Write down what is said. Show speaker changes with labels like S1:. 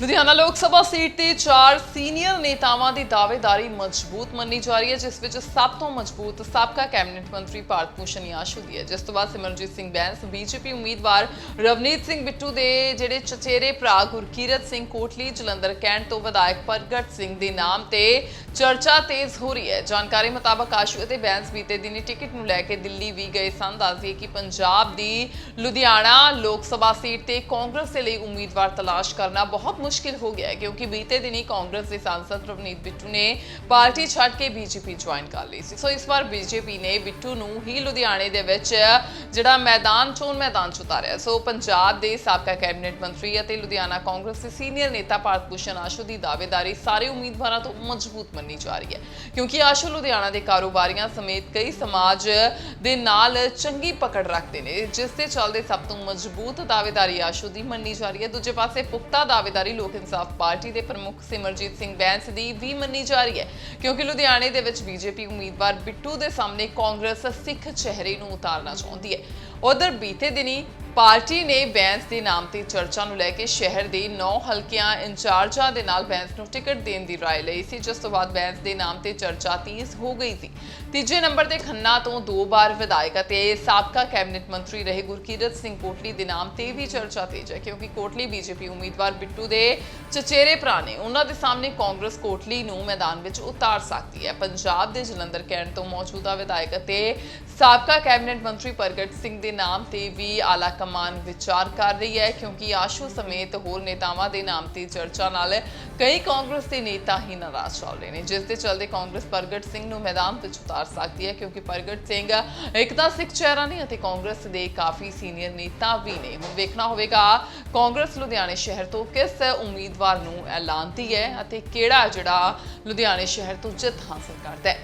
S1: ਲੁਧਿਆਣਾ ਲੋਕ ਸਭਾ ਸੀਟ ਤੇ ਚਾਰ ਸੀਨੀਅਰ ਨੇਤਾਵਾਂ ਦੀ ਦਾਅਵੇਦਾਰੀ ਮਜ਼ਬੂਤ ਮੰਨੀ ਜਾ ਰਹੀ ਹੈ, ਜਿਸ ਵਿੱਚ ਸਭ ਤੋਂ ਮਜ਼ਬੂਤ ਸਾਬਕਾ ਕੈਬਨਿਟ ਮੰਤਰੀ ਭਾਰਤ ਭੂਸ਼ਣ ਯਾਸ਼ੂ ਦੀ ਹੈ। ਜਿਸ ਤੋਂ ਬਾਅਦ ਸਿਮਰਨਜੀਤ ਸਿੰਘ ਬੈਂਸ, ਬੀਜੇਪੀ ਉਮੀਦਵਾਰ ਰਵਨੀਤ ਸਿੰਘ ਬਿੱਟੂ ਦੇ ਜਿਹੜੇ ਚਚੇਰੇ ਭਰਾ ਗੁਰਕੀਰਤ ਸਿੰਘ ਕੋਟਲੀ, ਜਲੰਧਰ ਕੈਂਟ ਤੋਂ ਵਿਧਾਇਕ ਪ੍ਰਗਟ ਸਿੰਘ ਦੇ ਨਾਮ ਤੇ ਚਰਚਾ ਤੇਜ਼ ਹੋ ਰਹੀ ਹੈ। ਜਾਣਕਾਰੀ ਮੁਤਾਬਕ ਆਸ਼ੂ ਅਤੇ ਬੈਂਸ ਬੀਤੇ ਦਿਨੀ ਟਿਕਟ ਨੂੰ ਲੈ ਕੇ ਦਿੱਲੀ ਵੀ ਗਏ ਸਨ। ਦੱਸਦੀ ਕਿ ਪੰਜਾਬ ਦੀ ਲੁਧਿਆਣਾ ਲੋਕ ਸਭਾ ਸੀਟ ਤੇ ਕਾਂਗਰਸ ਦੇ ਲਈ ਉਮੀਦਵਾਰ ਤਲਾਸ਼ ਕਰਨਾ ਬਹੁਤ ਮੁਸ਼ਕਿਲ ਹੋ ਗਿਆ ਹੈ ਕਿਉਂਕਿ ਬੀਤੇ ਦਿਨੀ ਕਾਂਗਰਸ ਦੇ ਸਾਂਸਦ ਰਵਨੀਤ ਬਿੱਟੂ ਨੇ ਪਾਰਟੀ ਛੱਡ ਕੇ ਬੀਜੇਪੀ ਜੁਆਇਨ ਕਰ ਲਈ ਸੀ। ਸੋ ਇਸ ਵਾਰ ਬੀਜੇਪੀ ਨੇ ਬਿੱਟੂ ਨੂੰ ਹੀ ਲੁਧਿਆਣੇ ਦੇ ਵਿੱਚ ਜਿਹੜਾ ਮੈਦਾਨ ਚੋਣ ਮੈਦਾਨ ਚ ਉਤਾਰਿਆ। ਸੋ ਪੰਜਾਬ ਦੇ ਸਾਬਕਾ ਕੈਬਨਿਟ ਮੰਤਰੀ ਅਤੇ ਲੁਧਿਆਣਾ ਕਾਂਗਰਸ ਦੇ ਸੀਨੀਅਰ ਨੇਤਾ ਭਾਰਤ ਭੂਸ਼ਣ ਆਸ਼ੂ ਦੀ ਦਾਅਵੇਦਾਰੀ ਸਾਰੇ ਉਮੀਦਵਾਰਾਂ ਤੋਂ ਮਜ਼ਬੂਤ ਮੰਨੀ ਜਾ ਰਹੀ ਹੈ। ਕਿਉਂਕਿ ਆਸ਼ੂ ਲੁਧਿਆਣਾ ਦੇ ਕਾਰੋਬਾਰੀਆਂ ਸਮੇਤ ਕਈ ਸਮਾਜ ਦੇ ਨਾਲ ਚੰਗੀ ਪਕੜ ਰੱਖਦੇ ਨੇ, ਜਿਸ ਦੇ ਚੱਲਦੇ ਸਭ ਤੋਂ ਮਜ਼ਬੂਤ ਦਾਅਵੇਦਾਰੀ ਆਸ਼ੂ ਦੀ ਮੰਨੀ ਜਾ ਰਹੀ ਹੈ। ਦੂਜੇ ਪਾਸੇ ਪੁਖਤਾ ਦਾਅਵੇਦਾਰੀ ਲੋਕ ਇਨਸਾਫ ਪਾਰਟੀ ਦੇ ਪ੍ਰਮੁੱਖ ਸਿਮਰਜੀਤ ਸਿੰਘ ਬੈਂਸ ਦੀ ਵੀ ਮੰਨੀ ਜਾ ਰਹੀ ਹੈ। ਕਿਉਂਕਿ ਲੁਧਿਆਣੇ ਦੇ ਵਿੱਚ ਬੀਜੇਪੀ ਉਮੀਦਵਾਰ ਬਿੱਟੂ ਦੇ ਸਾਹਮਣੇ ਕਾਂਗਰਸ ਸਿੱਖ ਚਿਹਰੇ ਨੂੰ ਉਤਾਰਨਾ ਚਾਹੁੰਦੀ ਹੈ। ਉਧਰ ਬੀਤੇ ਦਿਨੀ ਪਾਰਟੀ ਨੇ ਬੈਂਸ ਦੇ ਨਾਮ ਤੇ ਚਰਚਾ ਨੂੰ ਲੈ ਕੇ ਸ਼ਹਿਰ ਦੇ 9 ਹਲਕਿਆਂ ਇੰਚਾਰਜਾਂ ਦੇ ਨਾਲ ਬੈਂਸ ਨੂੰ ਟਿਕਟ ਦੇਣ ਦੀ ਰਾਏ ਲਈ ਸੀ, ਜਿਸ ਤੋਂ ਬਾਅਦ ਬੈਂਸ ਦੇ ਨਾਮ ਤੇ ਚਰਚਾ ਤੇਜ਼ ਹੋ ਗਈ ਸੀ। ਤੀਜੇ ਨੰਬਰ ਤੇ ਖੰਨਾ ਤੋਂ ਦੋ ਵਾਰ ਵਿਧਾਇਕ ਅਤੇ ਸਾਬਕਾ ਕੈਬਨਿਟ ਮੰਤਰੀ ਰਹੇ ਗੁਰਕੀਰਤ ਸਿੰਘ ਕੋਟਲੀ ਦੇ ਨਾਮ ਤੇ ਵੀ ਚਰਚਾ ਤੇਜ਼ ਹੈ, ਕਿਉਂਕਿ ਕੋਟਲੀ ਬੀਜੇਪੀ ਉਮੀਦਵਾਰ ਬਿੱਟੂ ਦੇ ਚਚੇਰੇ ਭਰਾ ਨੇ। ਉਹਨਾਂ ਦੇ ਸਾਹਮਣੇ ਕਾਂਗਰਸ ਕੋਟਲੀ ਨੂੰ ਮੈਦਾਨ ਵਿੱਚ ਉਤਾਰ ਸਕਦੀ ਹੈ। ਪੰਜਾਬ ਦੇ ਜਲੰਧਰ ਕੈਂਟ ਤੋਂ ਮੌਜੂਦਾ ਵਿਧਾਇਕ ਅਤੇ ਸਾਬਕਾ ਕੈਬਨਿਟ ਮੰਤਰੀ ਪ੍ਰਗਟ ਸਿੰਘ ਦੇ ਨਾਮ ਤੇ ਵੀ ਆਲਾ ਕਮਾਨ ਵਿਚਾਰ ਕਰ ਰਹੀ ਹੈ ਕਿਉਂਕਿ ਆਸ਼ੂ ਸਮੇਤ ਹੋਰ ਨੇਤਾਵਾਂ ਦੇ ਨਾਮ ਤੇ ਚਰਚਾ ਨਾਲ ਕਈ ਕਾਂਗਰਸ ਦੇ ਨੇਤਾ ਹੀ ਨਾਰਾਜ਼ ਚੱਲ ਰਹੇ ਨੇ। ਜਿਸ ਦੇ ਚਲਦੇ ਕਾਂਗਰਸ ਪ੍ਰਗਟ ਸਿੰਘ ਨੂੰ ਮੈਦਾਨ ਵਿੱਚ ਉਤਾਰ ਸਕਦੀ ਹੈ ਕਿਉਂਕਿ ਪ੍ਰਗਟ ਸਿੰਘ ਇੱਕ ਤਾਂ ਸਿੱਖ ਚਿਹਰਾ ਨੇ ਅਤੇ ਕਾਂਗਰਸ ਦੇ ਕਾਫੀ ਸੀਨੀਅਰ ਨੇਤਾ ਵੀ ਨੇ। ਹੁਣ ਵੇਖਣਾ ਹੋਵੇਗਾ ਕਾਂਗਰਸ ਲੁਧਿਆਣੇ ਸ਼ਹਿਰ ਤੋਂ ਕਿਸ ਉਮੀਦਵਾਰ ਨੂੰ ਐਲਾਨਦੀ ਹੈ ਅਤੇ ਕਿਹੜਾ ਜਿਹੜਾ ਲੁਧਿਆਣੇ ਸ਼ਹਿਰ ਤੋਂ ਜਿੱਤ ਹਾਸਲ ਕਰਦਾ ਹੈ।